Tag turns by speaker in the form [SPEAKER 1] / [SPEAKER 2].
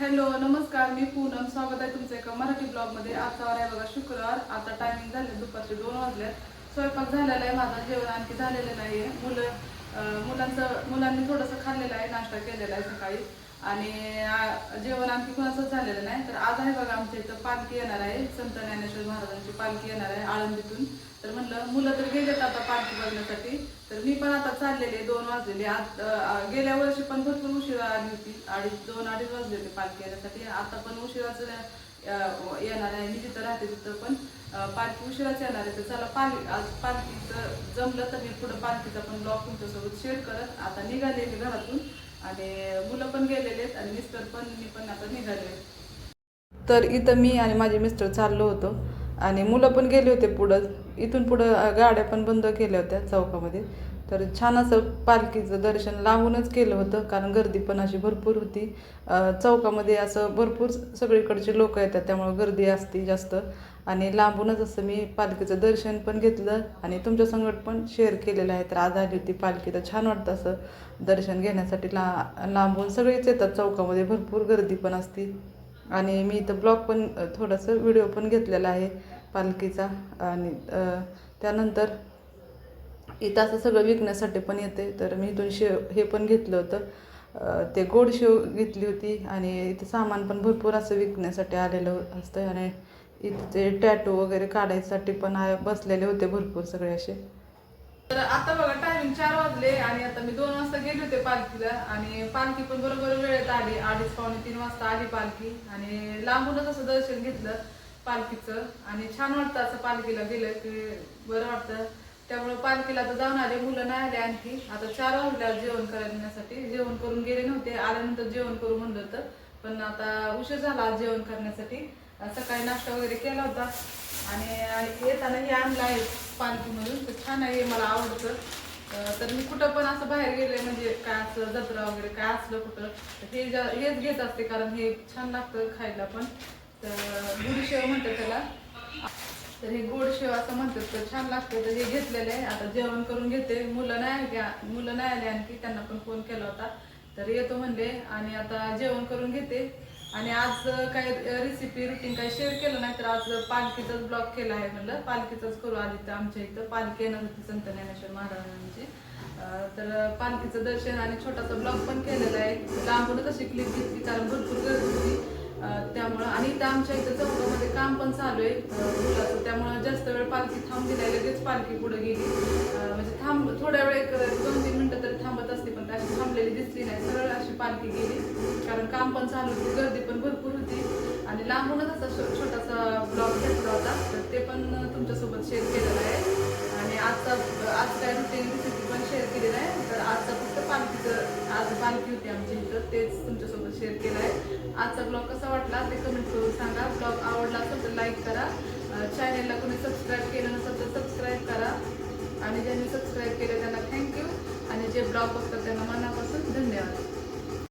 [SPEAKER 1] Hello नमस्कार मी पूनम. स्वागत आहे तुमचं एका मराठी ब्लॉगमध्ये. आजचा आहे बघा शुक्रवार. आता टायमिंग झाले दुपारचे दोन वाजले स्वयंपाक झालेला आहे माझा जेवण आणखी झालेलं नाही आहे मुलं अं, मुलांचं मुलांनी थोडंसं खाल्लेलं आहे नाश्ता केलेला आहे सकाळी. आणि जेवण आणखी कुणाचंच झालेलं नाही. तर आज आहे बघा आमच्या इथं पालखी येणार आहे. संत ज्ञानेश्वर महाराजांची पालखी येणार आहे आळंदीतून. तर म्हणलं मुलं तर गेलेत आता पालखी बघण्यासाठी. तर मी पण आता चाललेले दोन वाजलेले आज गेल्या वर्षी पण भरपूर उशिरा आली होती. अडीच दोन अडीच वाजले होते पालखी येण्यासाठी. आता पण उशिराच येणार आहे. मी जिथं राहते तिथं पण पालखी उशिराच येणार आहे. तर चला पालखी आज पालखीचं जमलं तर मी पुढं पालखीचा पण ब्लॉग तुमच्यासोबत शेअर करत. आता निघाले मी घरातून. आणि मुलं पण गेलेले आहेत आणि मिस्टर पण मी पण आता निघाले तर इथं मी आणि माझे मिस्टर चाललो होतो आणि मुलं पण गेले होते पुढं. इथून पुढं गाड्या पण बंद केल्या होत्या चौकामध्ये. तर छान असं पालखीचं दर्शन लांबूनच केलं होतं कारण गर्दी पण अशी भरपूर होती. चौकामध्ये असं भरपूर सगळीकडचे लोक येतात त्यामुळं गर्दी असते जास्त. आणि लांबूनच असं मी पालखीचं दर्शन पण घेतलं आणि तुमच्या संगत पण शेअर केलेलं आहे. तर आज आली होती पालखी तर छान वाटतं असं दर्शन घेण्यासाठी ला लांबून सगळेच येतात चौकामध्ये भरपूर गर्दी पण असते. आणि मी इथं ब्लॉग पण थोडंसं व्हिडिओ पण घेतलेला आहे पालखीचा. आणि त्यानंतर इथं असं सगळं विकण्यासाठी पण येते. तर मी इथून शेव हे पण घेतलं होतं. ते गोड शेव घेतली होती आणि इथं सामान पण भरपूर असं विकण्यासाठी आलेलं असतं. आणि इथं ते टॅटू वगैरे काढायसाठी पण आ- बसलेले होते भरपूर सगळे असे. तर आता बघा टायमिंग चार वाजले आणि आता मी दोन वाजता गेले होते पालखीला. आणि पालखी पण बरोबर वेळेत आली. अडीच पावणे तीन वाजता आली पालखी. आणि लांबूनच असं दर्शन घेतलं पालखीचं. आणि छान वाटतं असं पालखीला गेलं की बरं वाटतं. त्यामुळे पालखीला तर जाऊन आले मुलं नाही आले आणखी. आता चार वाजल्या जेवण करण्यासाठी जेवण करून गेले नव्हते. आल्यानंतर जेवण करू म्हणलं होतं. पण आता उशीर झाला जेवण करण्यासाठी. सकाळी नाश्ता वगैरे केला होता. आणि येताना हे आणलं आहे पालखीमधून. तर छान आहे मला आवडतं. तर मी कुठं पण असं बाहेर गेले म्हणजे काय असं जत्रा वगैरे काय असलं कुठं तर हे हेच घेत असते. कारण हे छान लागतं खायला पण. तर गुरुशेव म्हणतात त्याला. तर हे गोड शेव असं म्हणतात तर छान लागतं तर हे घेतलेलं आहे. आता जेवण करून घेते. मुलं नाही मुलं नाही आले आणखी. त्यांना पण फोन केला होता. तर येतो म्हणले आणि आता जेवण करून घेते. आणि आज काही रेसिपी रुटीन काही शेअर केलं नाही तर आज पालखीचाच ब्लॉग केला आहे म्हणलं. पालखीचाच करू आधी तर आमच्या इथं. पालखी येणार होती संत ज्ञानेश्वर महाराजांची. तर पालखीचं दर्शन आणि छोटासा ब्लॉग पण केलेला आहे. लांबूनच अशी क्लिप घेतली कारण भरपूर गर्दी त्यामुळं आणि इथं आमच्या इथं चौकामध्ये काम पण चालू आहे मुलाचं. त्यामुळं जास्त वेळ पालखी थांबली नाही लगेच पालखी पुढे गेली. म्हणजे थांब थोड्या वेळ एक दोन तीन मिनटं तरी थांबत असते पण अशी थांबलेली दिसली नाही. सरळ अशी पालखी गेली कारण काम पण चालू होती गर्दी पण भरपूर होती. आणि लांबूनच असा छो- छोटासा ब्लॉग घेतला होता तर ते पण तुमच्यासोबत शेअर केलेला आहे. आणि आजचा आज काय रुटीन रेसिपी पण शेअर केलेला आहे तर आजचा फक्त पालखीचं आज पालखी होती आमच्या इथं तेच तुमच्यासोबत शेअर केलं आहे. आजचा ब्लॉग कसा वाटला ते कमेंट करून सांगा. ब्लॉग आवडला असेल तर लाईक करा. चॅनेलला कोणी सबस्क्राईब केलं नसेल तर सबस्क्राईब करा. आणि ज्यांनी सबस्क्राईब केलं त्यांना थँक्यू आणि जे ब्लॉग बघतात त्यांना मनापासून धन्यवाद.